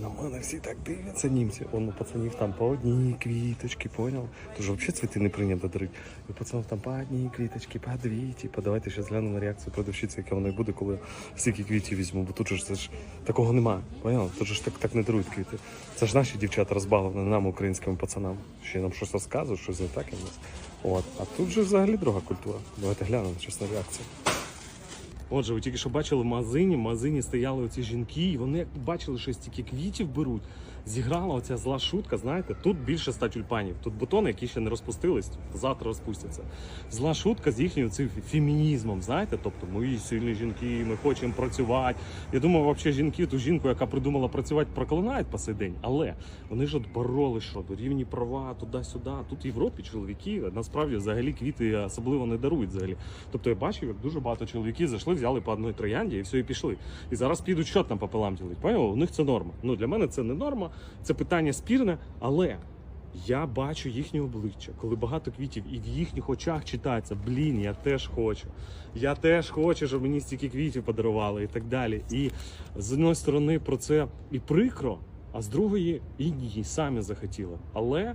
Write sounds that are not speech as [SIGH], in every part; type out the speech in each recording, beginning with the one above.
На мене всі так дивляться німці. Он у пацанів там по одній квіточки, понял? Тож взагалі цвіти не прийнято дарити. І у пацанів там по одній квіточки, по дві. Типу, давайте зараз гляну на реакцію продавщиці, яка вона буде, коли стільки квітів візьму. Бо тут же це ж такого немає. Понял? Тут ж так, так не дарують квіти. Це ж наші дівчата розбавлені нам, українським пацанам. Ще нам щось розказують, щось не так і нас. От. А тут же взагалі друга культура. Давайте глянемо на реакцію. Отже, ви тільки що бачили в магазині, в магазині стояли оці жінки, і вони бачили, що стільки квітів беруть. Зіграла оця зла шутка, знаєте, тут більше ста тюльпанів. Тут бутони, які ще не розпустились, завтра розпустяться. Зла шутка з їхнім цим фемінізмом, знаєте, тобто ми сильні жінки, ми хочемо працювати. Я думаю, взагалі жінки, ту жінку, яка придумала працювати, проклинають по сей день. Але вони ж от бороли що до рівні права, туди-сюди. Тут в Європі чоловіки насправді взагалі квіти особливо не дарують взагалі. Тобто я бачив, як дуже багато чоловіків зайшли, взяли по одній троянді і все, і пішли. І зараз підуть що там пополам ділить. Поняли? У них це норма. Ну для мене це не норма, це питання спірне, але. Я бачу їхнє обличчя, коли багато квітів, і в їхніх очах читається: блін, я теж хочу. Я теж хочу, щоб мені стільки квітів подарували і так далі. І з однієї сторони про це і прикро, а з другої і ні, самі захотіли. Але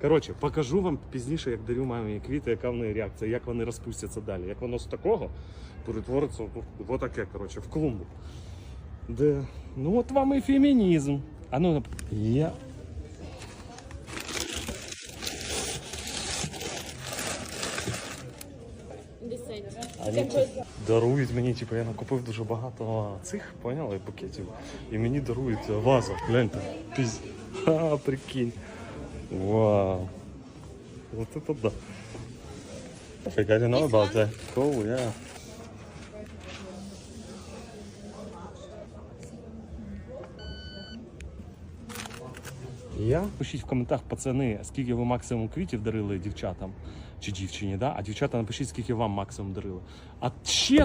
Коротше, покажу вам пізніше, як дарю мамі квіти, яка в неї реакція, як вони розпустяться далі. Як воно з такого перетвориться в отаке, коротше, в клумбу. Де? Ну от вам і фемінізм. А ну, я. Вони дарують мені, типу, я накупив дуже багато цих, поняли, букетів. І мені дарують вазу. Гляньте. Пізь. Ха, [LAUGHS] прикинь. Вау. Вот это да. I didn't know about that. Cool, yeah. Я пишіть в коментах, пацани, скільки ви максимум квітів дарили дівчатам чи дівчині, да? а дівчата напишіть, скільки вам максимум дарили. А чесно,